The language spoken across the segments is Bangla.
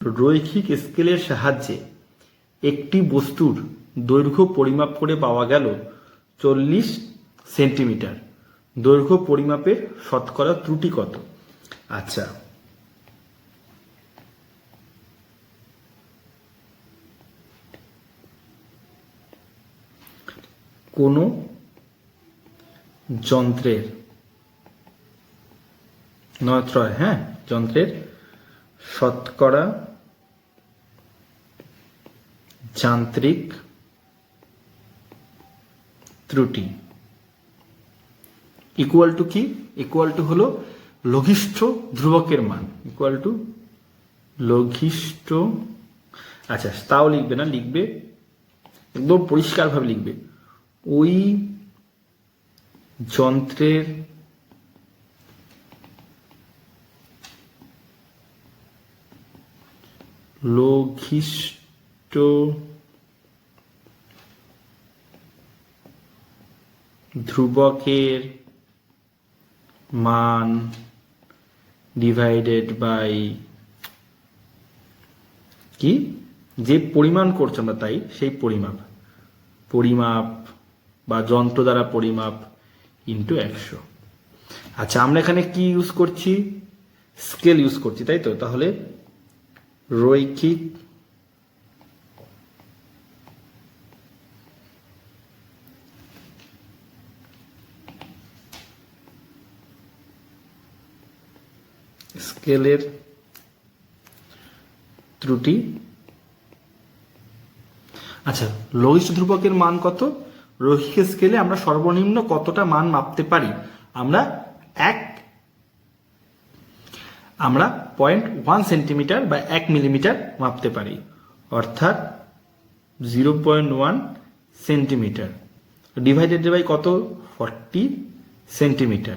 রৈখিক স্কেলের সাহায্যে একটি বস্তুর দৈর্ঘ্য পরিমাপ করে পাওয়া গেল চল্লিশ সেন্টিমিটার। দৈর্ঘ্য পরিমাপের শতকরা ত্রুটি কত? আচ্ছা। কোনো যন্ত্রের নয়ত্রয় হ্যাঁ যন্ত্রের শতকরা যান্ত্রিক ত্রুটি। ইকুয়াল টু কি? ইকুয়াল টু হলো লঘিষ্ঠ ধ্রুবকের মান। ইকুয়াল টু লঘিষ্ঠ। আচ্ছা তাও লিখবে না, লিখবে একদম পরিষ্কারভাবে লিখবে। ওই যন্ত্রের লঘিষ্ঠ ধ্রুবকের মান ডিভাইডেড বাই কি? যে পরিমাণ করছে আমরা তাই, সেই পরিমাপ। পরিমাপ বা যন্ত্র দ্বারা পরিমাপ ইন্টু একশো। আচ্ছা আমরা এখানে কি ইউজ করছি? স্কেল ইউজ করছি, তাই তো? তাহলে রৈখিক স্কেলের ত্রুটি। আচ্ছা লঘিষ্ঠ ধ্রুবকের মান কত? রৈখিক স্কেলে আমরা সর্বনিম্ন কতটা মান মাপতে পারি? আমরা এক, আমরা পয়েন্ট ওয়ান সেন্টিমিটার বা এক মিলিমিটার মাপতে পারি। অর্থাৎ zero point one centimetre divided by কত? ফর্টি সেন্টিমিটার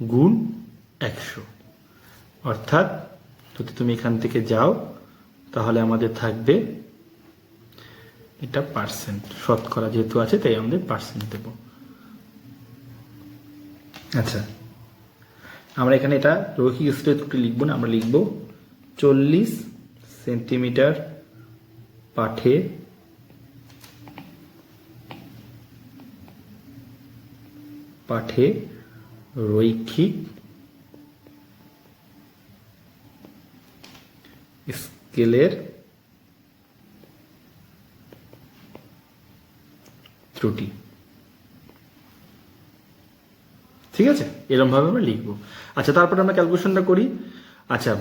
গুণ একশো। অর্থাৎ যদি তুমি এখান থেকে যাও, তাহলে আমাদের থাকবে এটা পার্সেন্ট শতকরা যেহেতু আছে, তাই আমাদের পার্সেন্ট দেব। আচ্ছা। আমরা এখানে এটা রৈখিক স্কেলে ত্রুটি লিখব না, আমরা লিখব চল্লিশ সেন্টিমিটার পাঠে পাঠে রৈখিক স্কেলের ত্রুটি। ঠিক আছে? এরকম ভাবে আমরা লিখব। আচ্ছা তারপরে আমরা ক্যালকুলেশনটা করি। আচ্ছা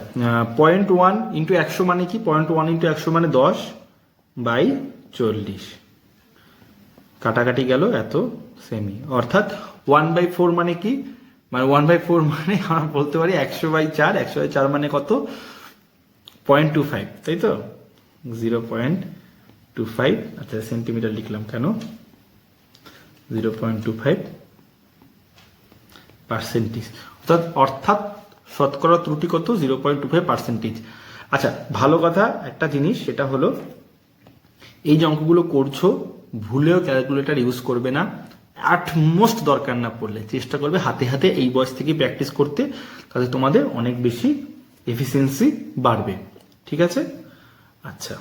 পয়েন্ট ওয়ান ইন্টু একশো মানে কি? পয়েন্ট ওয়ান ইন্টু একশো মানে দশ বাই চল্লিশ। কাটাকাটি গেল এত সেমি অর্থাৎ ওয়ান বাই ফোর মানে কি? মানে ওয়ান বাই ফোর মানে আমরা বলতে পারি একশো বাই চার, একশো বাই চার মানে কত? পয়েন্ট টু ফাইভ তাই তো? জিরো পয়েন্ট টু ফাইভ আচ্ছা সেন্টিমিটার লিখলাম কেন? Zero point two five percentage অর্থাৎ অর্থাৎ শতকরা ত্রুটি কত? Zero point two five percentage আচ্ছা ভালো কথা একটা জিনিস, সেটা হলো, এই যে অঙ্কগুলো করছ, ভুলেও ক্যালকুলেটর ইউজ করবে না। মোস্ট দরকার না পড়লে, চেষ্টা করবে হাতে হাতে এই বয়স থেকে প্র্যাকটিস করতে তাহলে তোমাদের অনেক বেশি এফিসিয়েন্সি বাড়বে। ঠিক আছে? আচ্ছা।